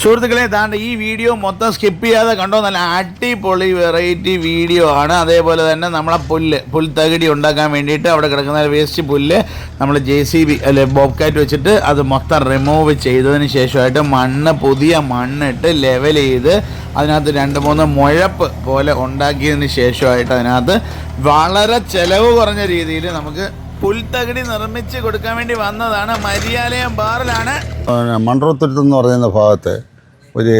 സുഹൃത്തുക്കളെ താണ്ട് ഈ വീഡിയോ മൊത്തം സ്കിപ്പ് ചെയ്യാതെ കണ്ടോ? നല്ല അടിപൊളി വെറൈറ്റി വീഡിയോ ആണ്. അതേപോലെ തന്നെ നമ്മളെ പുല്ല് പുൽത്തകിടി ഉണ്ടാക്കാൻ വേണ്ടിയിട്ട് അവിടെ കിടക്കുന്ന വേസ്റ്റ് പുല്ല് നമ്മൾ ജെ സി ബി അല്ലെ ബോബ്കാറ്റ് വെച്ചിട്ട് അത് മൊത്തം റിമൂവ് ചെയ്തതിന് ശേഷമായിട്ട് മണ്ണ് പുതിയ മണ്ണിട്ട് ലെവൽ ചെയ്ത് അതിനകത്ത് രണ്ട് മൂന്ന് മുഴപ്പ് പോലെ ഉണ്ടാക്കിയതിന് ശേഷമായിട്ട് അതിനകത്ത് വളരെ ചിലവ് കുറഞ്ഞ രീതിയിൽ നമുക്ക് പുൽത്തകിടി നിർമ്മിച്ച് കൊടുക്കാൻ വേണ്ടി വന്നതാണ്. മരിയാലയം ബാറിലാണ്. പിന്നെ എന്ന് പറയുന്ന ഭാഗത്ത് ഒരു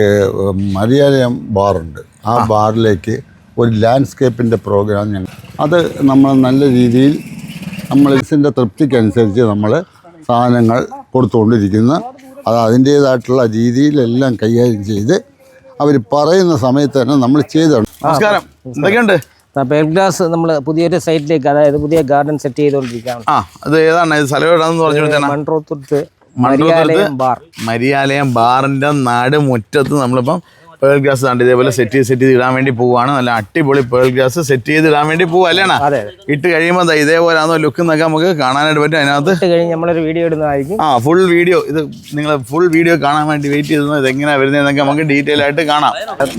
മര്യാദയം മരിയാലയം ബാറുണ്ട്. ആ ബാറിലേക്ക് ഒരു ലാൻഡ്സ്കേപ്പിന്റെ പ്രോഗ്രാം ഞങ്ങൾ അത് നമ്മൾ നല്ല രീതിയിൽ നമ്മൾ ഇതിന്റെ തൃപ്തിക്കനുസരിച്ച് നമ്മൾ സാധനങ്ങൾ കൊടുത്തുകൊണ്ടിരിക്കുന്ന. അത് അതിന്റേതായിട്ടുള്ള രീതിയിലെല്ലാം കൈകാര്യം ചെയ്ത് അവർ പറയുന്ന സമയത്ത് തന്നെ നമ്മൾ ചെയ്താണ് നമസ്കാരം. എന്തൊക്കെയുണ്ട്? പേർഗ്ലാസ് നമ്മൾ പുതിയൊരു സൈറ്റിലേക്ക് അതായത് പുതിയ ഗാർഡൻ സെറ്റ് ചെയ്തുകൊണ്ടിരിക്കുകയാണ്. ആ അത് ഏതാണ്? സ്ഥലം എവിടെയാണെന്ന് പറഞ്ഞു മൺട്രോത്തുരുത്ത് മരിയാലയം ബാറിന്റെ നാട് മുറ്റത്ത് നമ്മളിപ്പം പേൾ ഗ്രാസ് കണ്ട് ഇതേപോലെ സെറ്റ് ചെയ്ത് സെറ്റ് ചെയ്ത് ഇടാൻ വേണ്ടി പോവാണ് നല്ല അടിപൊളി പേൾ ഗ്രാസ് സെറ്റ് ചെയ്ത് ഇടാൻ വേണ്ടി പോവാ അല്ലേണ അതെ ഇട്ട് കഴിയുമ്പോൾ ഇതേപോലെ ആണോ ലുക്ക് എന്നൊക്കെ നമുക്ക് കാണാനായിട്ട് പറ്റും. അതിനകത്ത് നമ്മളൊരു വീഡിയോ ഇടുന്നതായിരിക്കും. ആ ഫുൾ വീഡിയോ ഇത് നിങ്ങൾ ഫുൾ വീഡിയോ കാണാൻ വേണ്ടി വെയിറ്റ് ചെയ്തത് ഇത് എങ്ങനെയാണ് വരുന്നതെന്നൊക്കെ നമുക്ക് ഡീറ്റെയിൽ ആയിട്ട് കാണാം.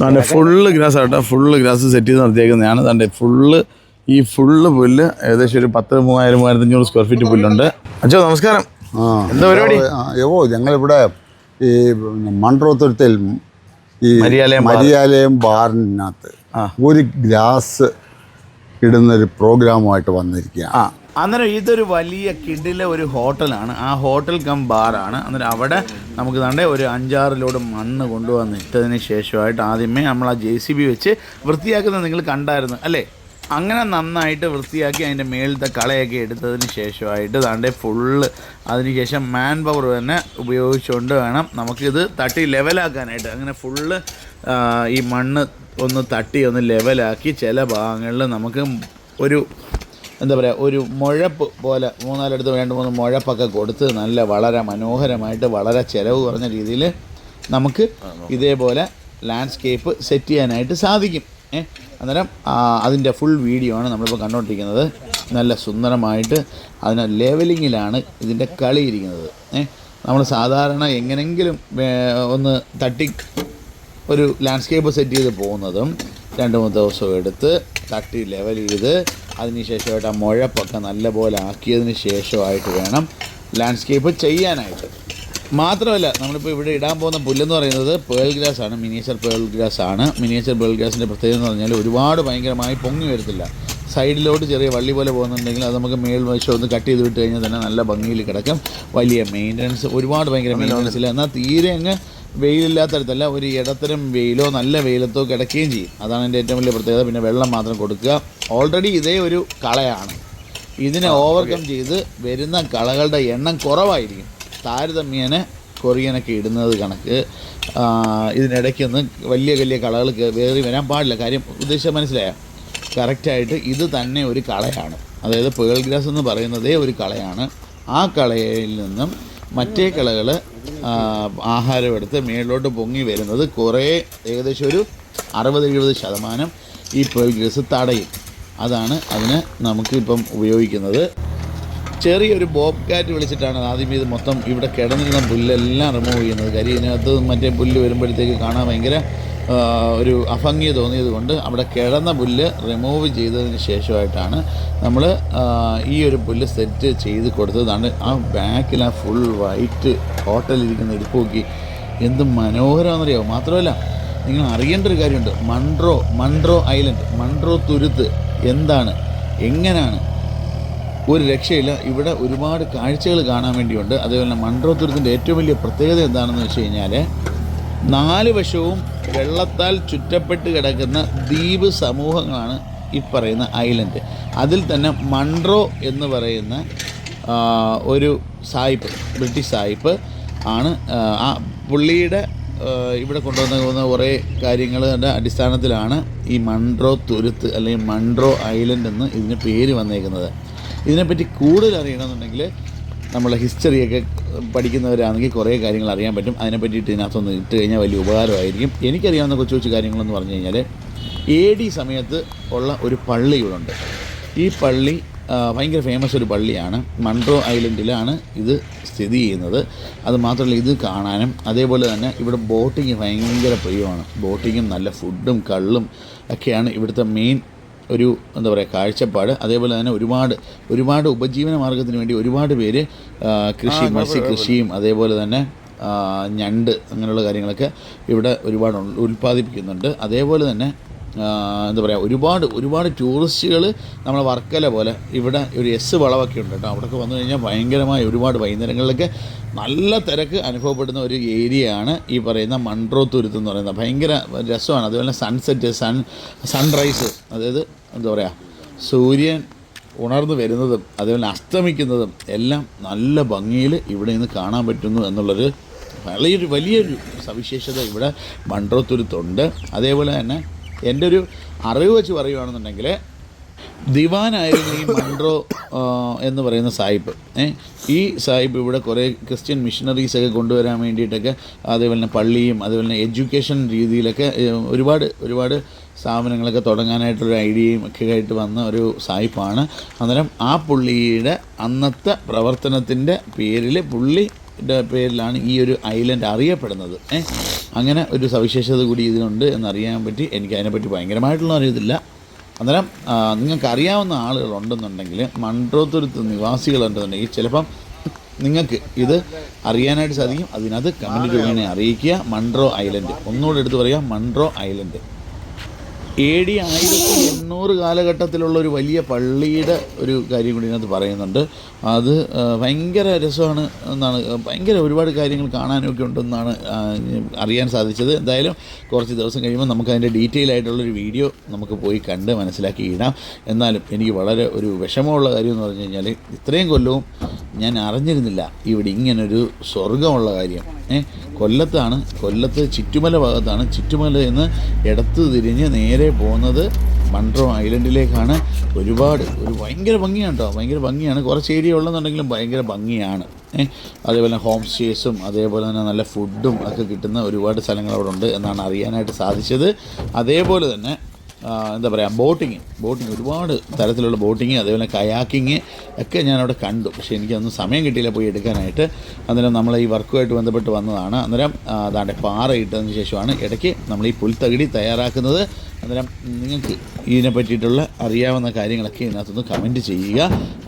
നല്ല ഫുള്ള് ഗ്രാസ് ആട്ടോ. ഫുള്ള് ഗ്രാസ് സെറ്റ് ചെയ്ത് നിർത്തിയേക്കുന്നതാണ്. തന്റെ ഫുള്ള് ഈ ഫുള്ള് പുല്ല് ഏകദേശം ഒരു പത്ത് മൂവായിരം മൂവായിരത്തഞ്ഞൂറ് സ്ക്വയർ ഫീറ്റ് പുല്ലുണ്ട്. അച്ഛോ നമസ്കാരം. എന്താ പരിപാടി? ആ, യോ ഞങ്ങളിവിടെ ഈ മൺറോത്തുരുത്തിൽ ഈ മരിയാലയം ബാറിനകത്ത്. ഒരു ഗ്ലാസ് ഇടുന്നൊരു പ്രോഗ്രാമുമായിട്ട് വന്നിരിക്കുകയാണ്. ആ. അന്നേരം ഇതൊരു വലിയ കിഡിലെ ഒരു ഹോട്ടലാണ്. ആ ഹോട്ടൽ കം ബാറാണ്. അന്നേരം അവിടെ നമുക്ക് തണ്ടേ ഒരു അഞ്ചാറിലോട് മണ്ണ് കൊണ്ടുവന്നിട്ടതിന് ശേഷമായിട്ട് ആദ്യമേ നമ്മൾ ആ ജെ സി ബി വെച്ച് വൃത്തിയാക്കുന്നത് നിങ്ങൾ കണ്ടായിരുന്നു അല്ലേ? അങ്ങനെ നന്നായിട്ട് വൃത്തിയാക്കി അതിന്റെ മേളിലത്തെ കളയൊക്കെ എടുത്തതിന് ശേഷമായിട്ട് താണ്ടെ ഫുള്ള് അതിനുശേഷം മാൻ പവർ തന്നെ ഉപയോഗിച്ചുകൊണ്ട് വേണം നമുക്കിത് തട്ടി ലെവലാക്കാനായിട്ട് അങ്ങനെ ഫുള്ള് ഈ മണ്ണ് ഒന്ന് തട്ടി ഒന്ന് ലെവലാക്കി ചില ഭാഗങ്ങളിൽ നമുക്ക് ഒരു എന്താ പറയുക ഒരു മുഴപ്പ് പോലെ മൂന്നാലടുത്ത് രണ്ട് മൂന്ന് മുഴപ്പൊക്കെ കൊടുത്ത് നല്ല വളരെ മനോഹരമായിട്ട് വളരെ ചിലവ് കുറഞ്ഞ രീതിയിൽ നമുക്ക് ഇതേപോലെ ലാൻഡ്സ്കേപ്പ് സെറ്റ് ചെയ്യാനായിട്ട് സാധിക്കും. ഏ? അന്നേരം അതിന്റെ ഫുൾ വീഡിയോ ആണ് നമ്മളിപ്പോൾ കണ്ടുകൊണ്ടിരിക്കുന്നത് നല്ല സുന്ദരമായിട്ട് അതിന് ലെവലിങ്ങിലാണ് ഇതിന്റെ കളി ഏ നമ്മൾ സാധാരണ എങ്ങനെങ്കിലും ഒന്ന് തട്ടി ഒരു ലാൻഡ്സ്കേപ്പ് സെറ്റ് ചെയ്ത് പോകുന്നതും രണ്ട് മൂന്ന് ദിവസം എടുത്ത് തട്ടി ലെവൽ ചെയ്ത് അതിനുശേഷമായിട്ട് ആ മുഴപ്പൊക്കെ നല്ലപോലെ ആക്കിയതിന് ശേഷമായിട്ട് വേണം ലാൻഡ്സ്കേപ്പ് ചെയ്യാനായിട്ട്. മാത്രമല്ല നമ്മളിപ്പോൾ ഇവിടെ ഇടാൻ പോകുന്ന പുല്ലെന്ന് പറയുന്നത് പേൾ ഗ്രാസ് ആണ് മിനിയേച്ചർ പേൾ ഗ്രാസ് ആണ്. മിനിയേച്ചർ പേൾ ഗ്രാസിന്റെ പ്രത്യേകത എന്ന് പറഞ്ഞാൽ ഒരുപാട് ഭയങ്കരമായി പൊങ്ങി വരത്തില്ല. സൈഡിലോട്ട് ചെറിയ വള്ളി പോലെ പോകുന്നുണ്ടെങ്കിൽ അത് നമുക്ക് മേൽ വശം ഒന്ന് കട്ട് ചെയ്ത് വിട്ട് കഴിഞ്ഞാൽ തന്നെ നല്ല ഭംഗിയിൽ കിടക്കും. വലിയ മെയിന്റനൻസ് ഒരുപാട് ഭയങ്കര മെയിന്റനൻസ് ഇല്ല. എന്നാൽ തീരെ അങ്ങ് വെയിലില്ലാത്തടത്തല്ല ഒരു ഇടത്തരം വെയിലോ നല്ല വെയിലത്തോ കിടക്കുകയും ചെയ്യും. അതാണ് എന്റെ ഏറ്റവും വലിയ പ്രത്യേകത. പിന്നെ വെള്ളം മാത്രം കൊടുക്കുക. ഓൾറെഡി ഇതേ ഒരു കളയാണ്. ഇതിനെ ഓവർകം ചെയ്ത് വരുന്ന കളകളുടെ എണ്ണം കുറവായിരിക്കും. താരതമ്യേന കൊറിയനൊക്കെ ഇടുന്നത് കണക്ക്. ഇതിനിടയ്ക്കൊന്ന് വലിയ വലിയ കളകൾ വേറി വരാൻ പാടില്ല. കാര്യം ഉദ്ദേശം മനസ്സിലായ? കറക്റ്റായിട്ട് ഇത് തന്നെ ഒരു കളയാണ്. അതായത് പേൾ ഗ്രാസ് എന്ന് പറയുന്നതേ ഒരു കളയാണ്. ആ കളയിൽ നിന്നും മറ്റേ കളകൾ ആഹാരം എടുത്ത് മേളിലോട്ട് പൊങ്ങി വരുന്നത് കുറേ ഏകദേശം ഒരു അറുപത് എഴുപത് ശതമാനം ഈ പേൾ ഗ്രാസ് തടയും. അതാണ് അതിന് നമുക്ക് ഇപ്പം ഉപയോഗിക്കുന്നത്. ചെറിയൊരു ബോബ് കാറ്റ് വിളിച്ചിട്ടാണ് ആദ്യം ഇത് മൊത്തം ഇവിടെ കിടന്നിരുന്ന പുല്ലെല്ലാം റിമൂവ് ചെയ്യുന്നത്. കരി ഇതിനകത്ത് മറ്റേ പുല്ല് വരുമ്പോഴത്തേക്ക് കാണാൻ ഭയങ്കര ഒരു അഭംഗി തോന്നിയത് കൊണ്ട് അവിടെ കിടന്ന പുല്ല് റിമൂവ് ചെയ്തതിന് ശേഷമായിട്ടാണ് നമ്മൾ ഈ ഒരു പുല്ല് സെറ്റ് ചെയ്ത് കൊടുത്തതാണ്. ആ ബാക്കിൽ ആ ഫുൾ വൈറ്റ് ഹോട്ടലിരിക്കുന്ന ഇരിപ്പ് നോക്കി. എന്ത് മനോഹരമാണെന്നറിയാമോ മാത്രമല്ല നിങ്ങൾ അറിയേണ്ട ഒരു കാര്യമുണ്ട്. മൺട്രോ മൺട്രോ ഐലൻഡ് മൺട്രോ തുരുത്ത് എന്താണ്? എങ്ങനെയാണ് ഒരു രക്ഷയില്ല. ഇവിടെ ഒരുപാട് കാഴ്ചകൾ കാണാൻ വേണ്ടിയുണ്ട്. അതേപോലെ തന്നെ മൺട്രോത്തുരത്തിന്റെ ഏറ്റവും വലിയ പ്രത്യേകത എന്താണെന്ന് വെച്ച് കഴിഞ്ഞാൽ നാല് വശവും വെള്ളത്താൽ ചുറ്റപ്പെട്ട് കിടക്കുന്ന ദ്വീപ് സമൂഹങ്ങളാണ് ഈ പറയുന്ന ഐലൻഡ്. അതിൽ തന്നെ മൺട്രോ എന്ന് പറയുന്ന ഒരു സായിപ്പ് ബ്രിട്ടീഷ് സായിപ്പ് ആണ് ആ, പുള്ളിയുടെ ഇവിടെ കൊണ്ടുവന്ന കുറേ കാര്യങ്ങളുടെ അടിസ്ഥാനത്തിലാണ് ഈ മൺട്രോ തുരുത്ത് അല്ലെങ്കിൽ മൺട്രോ ഐലൻഡ് എന്ന് ഇതിന് പേര് വന്നേക്കുന്നത്. ഇതിനെപ്പറ്റി കൂടുതൽ അറിയണമെന്നുണ്ടെങ്കിൽ നമ്മളെ ഹിസ്റ്ററിയൊക്കെ പഠിക്കുന്നവരാണെങ്കിൽ കുറേ കാര്യങ്ങൾ അറിയാൻ പറ്റും. അതിനെപ്പറ്റിയിട്ട് ഇതിനകത്തൊന്ന് ഇട്ട് കഴിഞ്ഞാൽ വലിയ ഉപകാരമായിരിക്കും. എനിക്കറിയാവുന്ന കൊച്ചു കൊച്ചു കാര്യങ്ങളെന്ന് പറഞ്ഞു കഴിഞ്ഞാൽ എ ഡി സമയത്ത് ഉള്ള ഒരു പള്ളി ഈ പള്ളി ഭയങ്കര ഫേമസ് ഒരു പള്ളിയാണ്. മൺട്രോ ഐലൻഡിലാണ് ഇത് സ്ഥിതി ചെയ്യുന്നത്. അത് മാത്രമല്ല ഇത് കാണാനും അതേപോലെ തന്നെ ഇവിടെ ബോട്ടിങ് ഭയങ്കര പ്രിയമാണ്. ബോട്ടിങ്ങും നല്ല ഫുഡും കള്ളും ഒക്കെയാണ് ഇവിടുത്തെ മെയിൻ ഒരു എന്താ പറയുക കാഴ്ചപ്പാട് അതേപോലെ തന്നെ ഒരുപാട് ഒരുപാട് ഉപജീവന മാർഗത്തിന് വേണ്ടി ഒരുപാട് പേര് കൃഷി മത്സ്യകൃഷിയും അതേപോലെ തന്നെ ഞണ്ട് അങ്ങനെയുള്ള കാര്യങ്ങളൊക്കെ ഇവിടെ ഒരുപാട് ഉൽപ്പാദിപ്പിക്കുന്നുണ്ട്. അതേപോലെ തന്നെ എന്താ പറയുക ഒരുപാട് ഒരുപാട് ടൂറിസ്റ്റുകൾ നമ്മളെ വർക്കല പോലെ ഇവിടെ ഒരു എസ് വളവൊക്കെ ഉണ്ട് കേട്ടോ. അവിടെയൊക്കെ വന്നു കഴിഞ്ഞാൽ ഭയങ്കരമായ ഒരുപാട് വൈകുന്നേരങ്ങളിലൊക്കെ നല്ല തിരക്ക് അനുഭവപ്പെടുന്ന ഒരു ഏരിയയാണ് ഈ പറയുന്ന മൺട്രോ തുരുത്ത് എന്ന് പറയുന്നത്. ഭയങ്കര രസമാണ്. അതുപോലെ സൺസെറ്റ് സൺ സൺറൈസ് അതായത് എന്താ പറയുക സൂര്യൻ ഉണർന്നു വരുന്നതും അതേപോലെ അസ്തമിക്കുന്നതും എല്ലാം നല്ല ഭംഗിയിൽ ഇവിടെ നിന്ന് കാണാൻ പറ്റുന്നു എന്നുള്ളൊരു വലിയൊരു വലിയൊരു സവിശേഷത ഇവിടെ മൺട്രോത്തുരുത്തുണ്ട് അതേപോലെ തന്നെ എന്റെ ഒരു അറിവ് വെച്ച് പറയുകയാണെന്നുണ്ടെങ്കിൽ ദിവാനായിരുന്നു ഈ മൺട്രോ എന്ന് പറയുന്ന സാഹിബ്. ഈ സാഹിബ് ഇവിടെ കുറേ ക്രിസ്ത്യൻ മിഷണറീസൊക്കെ കൊണ്ടുവരാൻ വേണ്ടിയിട്ടൊക്കെ അതേപോലെ തന്നെ പള്ളിയും അതേപോലെ തന്നെ എഡ്യൂക്കേഷൻ രീതിയിലൊക്കെ ഒരുപാട് ഒരുപാട് സ്ഥാപനങ്ങളൊക്കെ തുടങ്ങാനായിട്ടൊരു ഐഡിയയും ഒക്കെ ആയിട്ട് വന്ന ഒരു സായിപ്പാണ് അന്നേരം ആ പുള്ളിയുടെ അന്നത്തെ പ്രവർത്തനത്തിന്റെ പേരിൽ പുള്ളിയുടെ പേരിലാണ് ഈ ഒരു ഐലൻഡ് അറിയപ്പെടുന്നത്. അങ്ങനെ ഒരു സവിശേഷത കൂടി ഇതിനുണ്ട് എന്നറിയാൻ പറ്റി. എനിക്ക് അതിനെപ്പറ്റി ഭയങ്കരമായിട്ടുള്ള അറിയത്തില്ല അന്നേരം നിങ്ങൾക്ക് അറിയാവുന്ന ആളുകളുണ്ടെന്നുണ്ടെങ്കിൽ മൺട്രോത്തുരുത്ത് നിവാസികളുണ്ടെന്നുണ്ടെങ്കിൽ ചിലപ്പം നിങ്ങൾക്ക് ഇത് അറിയാനായിട്ട് സാധിക്കും. അതിനകത്ത് കമന്റ് രൂപേണ അറിയിക്കുക. മൺട്രോ ഐലൻഡ്. ഒന്നുകൂടെ എടുത്ത് പറയുക മൺട്രോ ഐലൻഡ്. എ ഡി ആയിരത്തി എണ്ണൂറ് കാലഘട്ടത്തിലുള്ള ഒരു വലിയ പള്ളിയുടെ ഒരു കാര്യം കൂടി ഇതിനകത്ത് പറയുന്നുണ്ട്. അത് ഭയങ്കര രസമാണ് എന്നാണ് ഭയങ്കര ഒരുപാട് കാര്യങ്ങൾ കാണാനൊക്കെ ഉണ്ടെന്നാണ് അറിയാൻ സാധിച്ചത്. എന്തായാലും കുറച്ച് ദിവസം കഴിയുമ്പോൾ നമുക്ക് അതിന്റെ ഡീറ്റെയിൽ ആയിട്ടുള്ളൊരു വീഡിയോ നമുക്ക് പോയി കണ്ട് മനസ്സിലാക്കി ഇടാം. എന്നാലും എനിക്ക് വളരെ ഒരു വിഷമമുള്ള കാര്യം എന്ന് പറഞ്ഞു കഴിഞ്ഞാൽ ഇത്രയും കൊല്ലവും ഞാൻ അറിഞ്ഞിരുന്നില്ല ഇവിടെ ഇങ്ങനൊരു സ്വർഗമുള്ള കാര്യം. ഏഹ് കൊല്ലത്താണ് കൊല്ലത്ത് ചുറ്റുമല ഭാഗത്താണ്. ചുറ്റുമല എന്ന് ഇടത്ത് തിരിഞ്ഞ് നേരെ പോകുന്നത് മൺട്രോ ഐലൻഡിലേക്കാണ്. ഒരുപാട് ഒരു ഭയങ്കര ഭംഗിയാണ് കേട്ടോ ഭയങ്കര ഭംഗിയാണ്. കുറച്ച് ഏരിയ ഉള്ളതെന്നുണ്ടെങ്കിലും ഭയങ്കര ഭംഗിയാണ്. അതേപോലെ തന്നെ ഹോം സ്റ്റേസും അതേപോലെ തന്നെ നല്ല ഫുഡും ഒക്കെ കിട്ടുന്ന ഒരുപാട് സ്ഥലങ്ങൾ അവിടെ ഉണ്ട് എന്നാണ് അറിയാനായിട്ട് സാധിച്ചത്. അതേപോലെ തന്നെ എന്താ പറയുക ബോട്ടിങ്. ബോട്ടിങ് ഒരുപാട് തരത്തിലുള്ള ബോട്ടിങ് അതേപോലെ കയാക്കിങ് ഒക്കെ ഞാനവിടെ കണ്ടു. പക്ഷേ എനിക്കൊന്നും സമയം കിട്ടിയില്ല പോയി എടുക്കാനായിട്ട്. അന്നേരം നമ്മൾ ഈ വർക്കുമായിട്ട് ബന്ധപ്പെട്ട് വന്നതാണ്. അന്നേരം അതാണ്ട് പാറ ഇട്ടതിന് ശേഷമാണ് ഇടയ്ക്ക് നമ്മൾ ഈ പുൽത്തകിടി തയ്യാറാക്കുന്നത്. അന്നേരം നിങ്ങൾക്ക് ഇതിനെ പറ്റിയിട്ടുള്ള അറിയാവുന്ന കാര്യങ്ങളൊക്കെ ഇതിനകത്തൊന്ന് കമന്റ് ചെയ്യുക.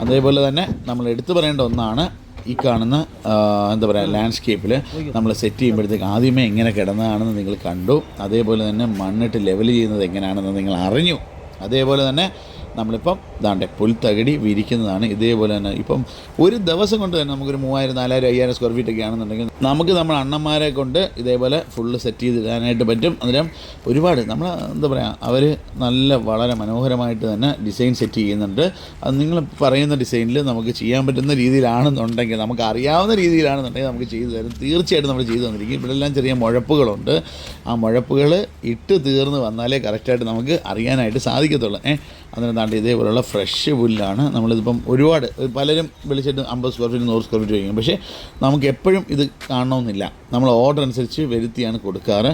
അതേപോലെ തന്നെ നമ്മൾ എടുത്തു പറയേണ്ട ഒന്നാണ് ഈ കാണുന്ന എന്താ പറയുക ലാൻഡ്സ്കേപ്പിൽ നമ്മൾ സെറ്റ് ചെയ്യുമ്പോഴത്തേക്ക് ആദ്യമേ എങ്ങനെ കിടന്നതാണെന്ന് നിങ്ങൾ കണ്ടു. അതേപോലെ തന്നെ മണ്ണിട്ട് ലെവൽ ചെയ്യുന്നത് എങ്ങനെയാണെന്ന് നിങ്ങൾ അറിഞ്ഞു. അതേപോലെ തന്നെ നമ്മളിപ്പം ഇതാണ്ട് പുൽത്തകടി വിരിക്കുന്നതാണ്. ഇതേപോലെ തന്നെ ഇപ്പം ഒരു ദിവസം കൊണ്ട് തന്നെ നമുക്കൊരു മൂവായിരം നാലായിരം അയ്യായിരം സ്ക്വയർ ഫീറ്റ് ഒക്കെ ആണെന്നുണ്ടെങ്കിൽ നമുക്ക് നമ്മൾ അണ്ണന്മാരെ കൊണ്ട് ഇതേപോലെ ഫുള്ള് സെറ്റ് ചെയ്ത് ഇടാനായിട്ട് പറ്റും. അന്നേരം ഒരുപാട് നമ്മൾ എന്താ പറയുക അവർ നല്ല വളരെ മനോഹരമായിട്ട് തന്നെ ഡിസൈൻ സെറ്റ് ചെയ്യുന്നുണ്ട്. അത് നിങ്ങൾ പറയുന്ന ഡിസൈനിൽ നമുക്ക് ചെയ്യാൻ പറ്റുന്ന രീതിയിലാണെന്നുണ്ടെങ്കിൽ നമുക്ക് അറിയാവുന്ന രീതിയിലാണെന്നുണ്ടെങ്കിൽ നമുക്ക് ചെയ്തു തരും. തീർച്ചയായിട്ടും നമ്മൾ ചെയ്തു തന്നിരിക്കും. ഇവിടെ എല്ലാം ചെറിയ മുഴപ്പുകളുണ്ട്. ആ മുഴപ്പുകൾ ഇട്ട് തീർന്ന് വന്നാലേ കറക്റ്റായിട്ട് നമുക്ക് അറിയാനായിട്ട് സാധിക്കത്തുള്ളൂ. ഏഹ് അതിന് താണ്ട് ഇതേപോലെയുള്ള ഫ്രഷ് പുല്ലാണ് നമ്മളിതിപ്പം ഒരുപാട് പലരും വിളിച്ചിട്ട് അമ്പത് സ്ക്വയർ ഫീറ്റ് നൂറ് സ്ക്വയർ ഫീറ്റ് ചോദിക്കും. പക്ഷേ നമുക്ക് എപ്പോഴും ഇത് കാണണമെന്നില്ല. നമ്മൾ ഓർഡർ അനുസരിച്ച് വരുത്തിയാണ് കൊടുക്കാറ്.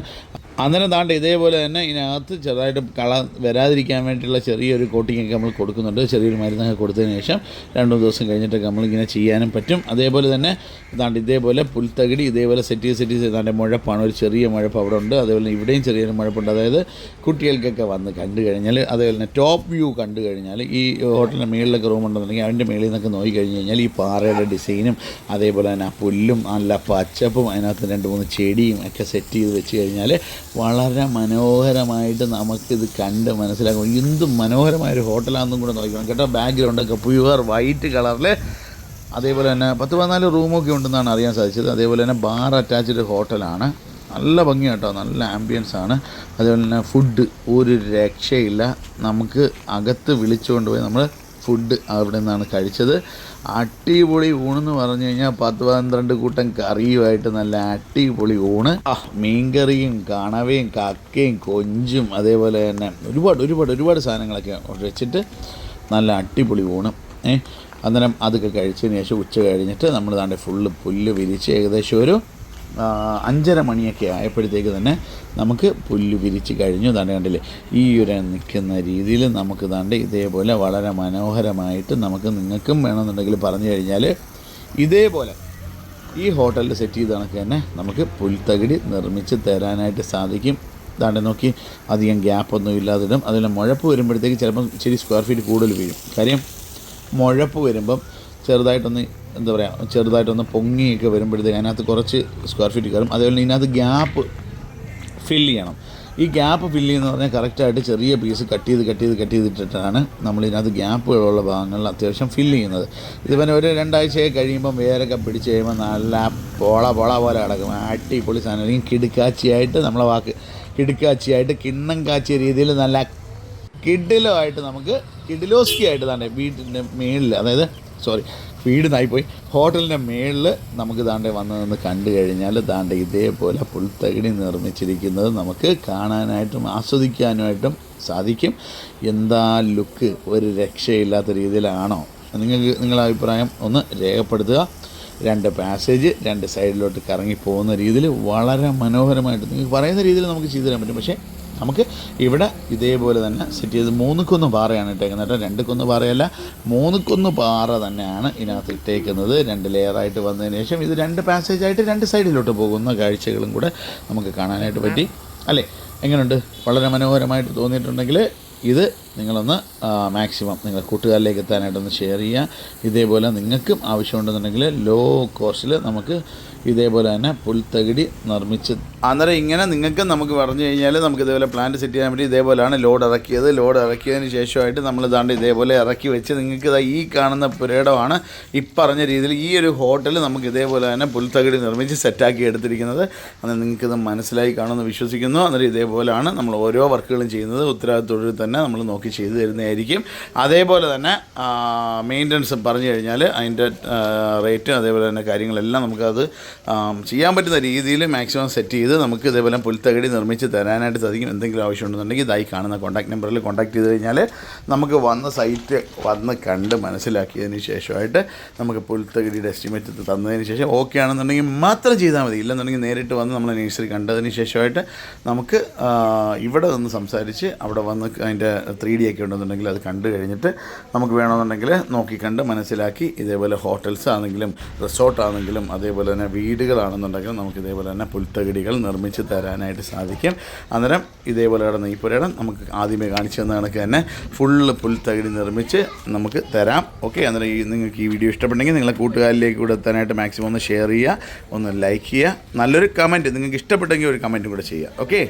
അന്നേരം താണ്ട് ഇതേപോലെ തന്നെ ഇതിനകത്ത് ചെറുതായിട്ട് കള വരാതിരിക്കാൻ വേണ്ടിയിട്ടുള്ള ചെറിയൊരു കോട്ടിംഗ് ഒക്കെ നമ്മൾ കൊടുക്കുന്നുണ്ട്. ചെറിയൊരു മരുന്നൊക്കെ കൊടുത്തതിന് ശേഷം രണ്ട് ദിവസം കഴിഞ്ഞിട്ടൊക്കെ നമ്മളിങ്ങനെ ചെയ്യാനും പറ്റും. അതേപോലെ തന്നെ താണ്ട് ഇതേപോലെ പുൽത്തകിടി ഇതേപോലെ സെറ്റ് സെറ്റ് താണ്ട് മുഴപ്പാണ്. ഒരു ചെറിയ മുഴപ്പ് അവിടെ ഉണ്ട് അതേപോലെ ഇവിടെയും ചെറിയൊരു മുഴപ്പുണ്ട്. അതായത് കുട്ടികൾക്കൊക്കെ വന്ന് കണ്ടു കഴിഞ്ഞാൽ അതേപോലെ തന്നെ ടോപ്പ് വ്യൂ കണ്ടു കഴിഞ്ഞാൽ ഈ ഹോട്ടലിന്റെ മേളിലൊക്കെ റൂം ഉണ്ടെന്നുണ്ടെങ്കിൽ അതിന്റെ മേളിൽ നിന്നൊക്കെ നോക്കി കഴിഞ്ഞ് കഴിഞ്ഞാൽ ഈ പാറയുടെ ഡിസൈനും അതേപോലെ തന്നെ ആ പുല്ലും നല്ല പച്ചപ്പും അതിനകത്ത് രണ്ട് മൂന്ന് ചെടിയും ഒക്കെ സെറ്റ് ചെയ്ത് വെച്ച് കഴിഞ്ഞാൽ വളരെ മനോഹരമായിട്ട് നമുക്കിത് കണ്ട് മനസ്സിലാക്കും. എന്ത് മനോഹരമായൊരു ഹോട്ടലാണെന്നും കൂടെ നോക്കണം കേട്ടോ ബാക്ക്ഗ്രൗണ്ടൊക്കെ പ്യുവർ വൈറ്റ് കളറിൽ അതേപോലെ തന്നെ പത്ത് പതിനാല് റൂമൊക്കെ ഉണ്ടെന്നാണ് അറിയാൻ സാധിച്ചത്. അതേപോലെ തന്നെ ബാർ അറ്റാച്ച്ഡ് ഹോട്ടലാണ്. നല്ല ഭംഗി കേട്ടോ നല്ല ആംബിയൻസ് ആണ്. അതേപോലെ തന്നെ ഫുഡ് ഒരു രക്ഷയില്ല. നമുക്ക് അകത്ത് വിളിച്ചുകൊണ്ട് പോയി നമ്മൾ ഫുഡ് അവിടെ നിന്നാണ് കഴിച്ചത്. അടിപൊളി എന്ന് പറഞ്ഞു കഴിഞ്ഞാൽ പത്ത് പന്ത്രണ്ട് കൂട്ടം കറിയുമായിട്ട് നല്ല അടിപൊളി ഊണ്. ആ മീൻകറിയും കണവയും കക്കയും കൊഞ്ചും അതേപോലെ തന്നെ ഒരുപാട് ഒരുപാട് ഒരുപാട് സാധനങ്ങളൊക്കെ വെച്ചിട്ട് നല്ല അടിപൊളി ഊണ്. ഏഹ് അന്നേരം അതൊക്കെ കഴിച്ചതിന് ശേഷം ഉച്ച കഴിഞ്ഞിട്ട് നമ്മൾ താണ്ടെ ഫുള്ള് പുല്ല് വിരിച്ച് ഏകദേശം ഒരു അഞ്ചര മണിയൊക്കെ ആയപ്പോഴത്തേക്ക് തന്നെ നമുക്ക് പുല്ല് വിരിച്ച് കഴിഞ്ഞു. താണ്ട് കണ്ടില്ലേ? ഈ ഒരു നിൽക്കുന്ന രീതിയിൽ നമുക്ക് താണ്ട് ഇതേപോലെ വളരെ മനോഹരമായിട്ട് നമുക്ക് നിങ്ങൾക്കും വേണമെന്നുണ്ടെങ്കിൽ പറഞ്ഞു കഴിഞ്ഞാൽ ഇതേപോലെ ഈ ഹോട്ടലിൽ സെറ്റ് ചെയ്ത കണക്ക് തന്നെ നമുക്ക് പുൽത്തകിടി നിർമ്മിച്ച് തരാനായിട്ട് സാധിക്കും. താണ്ടെ നോക്കി അധികം ഗ്യാപ്പൊന്നും ഇല്ലാതിടും. അതുപോലെ മുഴപ്പ് വരുമ്പോഴത്തേക്ക് ചിലപ്പം ഇച്ചിരി സ്ക്വയർ ഫീറ്റ് കൂടുതൽ വീഴും. കാര്യം മുഴപ്പ് വരുമ്പം ചെറുതായിട്ടൊന്ന് എന്താ പറയുക ചെറുതായിട്ടൊന്ന് പൊങ്ങിയൊക്കെ വരുമ്പോഴത്തേക്ക് അതിനകത്ത് കുറച്ച് സ്ക്വയർ ഫീറ്റ് കയറും. അതേപോലെ ഇതിനകത്ത് ഗ്യാപ്പ് ഫില്ല് ചെയ്യണം. ഈ ഗ്യാപ്പ് ഫില്ല് ചെയ്യുന്ന പറഞ്ഞാൽ കറക്റ്റായിട്ട് ചെറിയ പീസ് കട്ട് ചെയ്ത് കട്ട് ചെയ്ത് കട്ട് ചെയ്തിട്ടിട്ടാണ് നമ്മൾ ഇതിനകത്ത് ഗ്യാപ്പുകളുള്ള ഭാഗങ്ങളിൽ അത്യാവശ്യം ഫില്ല് ചെയ്യുന്നത്. ഇതുപോലെ ഒരു രണ്ടാഴ്ചയൊക്കെ കഴിയുമ്പം വേരൊക്കെ പിടിച്ച് കഴിയുമ്പോൾ നല്ല പോള പോള പോലെ കിടക്കും. അടിപൊളി സാധനം. അല്ലെങ്കിൽ കിടുക്കാച്ചിയായിട്ട് നമ്മളെ വാക്ക് കിടുക്കാച്ചിയായിട്ട് കിണ്ണം കാച്ചിയ രീതിയിൽ നല്ല കിഡിലോ ആയിട്ട് നമുക്ക് കിഡിലോസ്കി ആയിട്ട് തന്നെ വീട്ടിന്റെ മേളിൽ അതായത് സോറി വീട് നായിപ്പോയി ഹോട്ടലിന്റെ മേളിൽ നമുക്ക് ദാണ്ടെ വന്ന് നിന്ന് കണ്ടു കഴിഞ്ഞാൽ ദാണ്ടെ ഇതേപോലെ പുൽത്തകിടി നിർമ്മിച്ചിരിക്കുന്നത് നമുക്ക് കാണാനായിട്ടും ആസ്വദിക്കാനായിട്ടും സാധിക്കും. എന്താ ലുക്ക്? ഒരു രക്ഷയില്ലാത്ത രീതിയിലാണോ? നിങ്ങൾക്ക് നിങ്ങളുടെ അഭിപ്രായം ഒന്ന് രേഖപ്പെടുത്തുക. രണ്ട് പാസേജ് രണ്ട് സൈഡിലോട്ട് കറങ്ങി പോകുന്ന രീതിയിൽ വളരെ മനോഹരമായിട്ട് നിങ്ങൾക്ക് പറയുന്ന രീതിയിൽ നമുക്ക് ചെയ്തു തരാൻ പറ്റും. പക്ഷേ നമുക്ക് ഇവിടെ ഇതേപോലെ തന്നെ സെറ്റ് ചെയ്ത് മൂന്ന് കുന്ന് പാറയാണ് ഇട്ടേക്കുന്നത് കേട്ടോ. രണ്ട് കുന്ന് പാറയല്ല മൂന്ന് കുന്ന് പാറ തന്നെയാണ് ഇതിനകത്ത് ഇട്ടേക്കുന്നത്. രണ്ട് ലെയറായിട്ട് വന്നതിന് ശേഷം ഇത് രണ്ട് പാസേജ് ആയിട്ട് രണ്ട് സൈഡിലോട്ട് പോകുന്ന കാഴ്ചകളും കൂടെ നമുക്ക് കാണാനായിട്ട് പറ്റി. അല്ലേ? എങ്ങനെയുണ്ട് വളരെ മനോഹരമായിട്ട് തോന്നിയിട്ടുണ്ടെങ്കിൽ ഇത് നിങ്ങളൊന്ന് മാക്സിമം നിങ്ങൾ കൂട്ടുകാരിലേക്ക് എത്താനായിട്ടൊന്ന് ഷെയർ ചെയ്യുക. ഇതേപോലെ നിങ്ങൾക്കും ആവശ്യമുണ്ടെന്നുണ്ടെങ്കിൽ ലോ കോസ്റ്റിൽ നമുക്ക് ഇതേപോലെ തന്നെ പുൽത്തകിടി നിർമ്മിച്ച് അന്നേരം ഇങ്ങനെ നിങ്ങൾക്ക് നമുക്ക് പറഞ്ഞു കഴിഞ്ഞാൽ നമുക്ക് ഇതേപോലെ പ്ലാന്റ് സെറ്റ് ചെയ്യാൻ വേണ്ടി ഇതേപോലെയാണ് ലോഡ് ഇറക്കിയത്. ലോഡ് ഇറക്കിയതിന് ശേഷമായിട്ട് നമ്മൾ ഇതാണ്ട് ഇതേപോലെ ഇറക്കി വെച്ച് നിങ്ങൾക്ക് ഈ കാണുന്ന പുരയിടമാണ് ഈ പറഞ്ഞ രീതിയിൽ ഈ ഒരു ഹോട്ടൽ നമുക്ക് ഇതേപോലെ തന്നെ പുൽത്തകിടി നിർമ്മിച്ച് സെറ്റാക്കി എടുത്തിരിക്കുന്നത്. അന്നേരം നിങ്ങൾക്കിത് മനസ്സിലായി കാണുമെന്ന് വിശ്വസിക്കുന്നു. അന്നേരം ഇതേപോലെയാണ് നമ്മൾ ഓരോ വർക്കുകളും ചെയ്യുന്നത്. ഉത്തരവാദിത്തൊഴിൽ തന്നെ നമ്മൾ നോക്കി ചെയ്തു തരുന്നതായിരിക്കും. അതേപോലെ തന്നെ മെയിന്റനൻസ് പറഞ്ഞു കഴിഞ്ഞാൽ അതിന്റെ റേറ്റ് അതേപോലെ തന്നെ കാര്യങ്ങളെല്ലാം നമുക്കത് ചെയ്യാൻ പറ്റുന്ന രീതിയിൽ മാക്സിമം സെറ്റ് ചെയ്ത് നമുക്ക് ഇതേപോലെ പുൽത്തകടി നിർമ്മിച്ച് തരാനായിട്ട് സാധിക്കും. എന്തെങ്കിലും ആവശ്യമുണ്ടെന്നുണ്ടെങ്കിൽ ഇതായി കാണുന്ന കോൺടാക്ട് നമ്പറിൽ കോൺടാക്ട് ചെയ്ത് കഴിഞ്ഞാൽ നമുക്ക് വന്ന സൈറ്റ് വന്ന് കണ്ട് മനസ്സിലാക്കിയതിന് ശേഷമായിട്ട് നമുക്ക് പുൽത്തകടിയുടെ എസ്റ്റിമേറ്റ് തന്നതിന് ശേഷം ഓക്കെ ആണെന്നുണ്ടെങ്കിൽ മാത്രം ചെയ്താൽ മതി. ഇല്ലെന്നുണ്ടെങ്കിൽ നേരിട്ട് വന്ന് നമ്മൾ നേഴ്സറി കണ്ടതിന് ശേഷമായിട്ട് നമുക്ക് ഇവിടെ നിന്ന് സംസാരിച്ച് അവിടെ വന്ന് അതിന്റെ ത്രീ ഒക്കെ ഉണ്ടെന്നുണ്ടെങ്കിൽ അത് കണ്ടു കഴിഞ്ഞിട്ട് നമുക്ക് വേണമെന്നുണ്ടെങ്കിൽ നോക്കിക്കണ്ട് മനസ്സിലാക്കി ഇതേപോലെ ഹോട്ടൽസ് ആണെങ്കിലും റിസോർട്ട് ആണെങ്കിലും അതേപോലെ തന്നെ വീടുകളാണെന്നുണ്ടെങ്കിൽ നമുക്ക് ഇതേപോലെ തന്നെ പുൽത്തകിടികൾ നിർമ്മിച്ച് തരാനായിട്ട് സാധിക്കും. അന്നേരം ഇതേപോലെ കിടന്ന ഈ പുരയിടം നമുക്ക് ആദ്യമേ കാണിച്ചു തന്ന കണക്ക് തന്നെ ഫുള്ള് പുൽത്തകിടി നിർമ്മിച്ച് നമുക്ക് തരാം. ഓക്കെ അന്നേരം ഈ നിങ്ങൾക്ക് ഈ വീഡിയോ ഇഷ്ടപ്പെട്ടെങ്കിൽ നിങ്ങളെ കൂട്ടുകാരിലേക്ക് കൂടെ എത്താനായിട്ട് മാക്സിമം ഒന്ന് ഷെയർ ചെയ്യുക ഒന്ന് ലൈക്ക് ചെയ്യുക. നല്ലൊരു കമന്റ് നിങ്ങൾക്ക് ഇഷ്ടപ്പെട്ടെങ്കിൽ ഒരു കമന്റും കൂടെ ചെയ്യുക. ഓക്കെ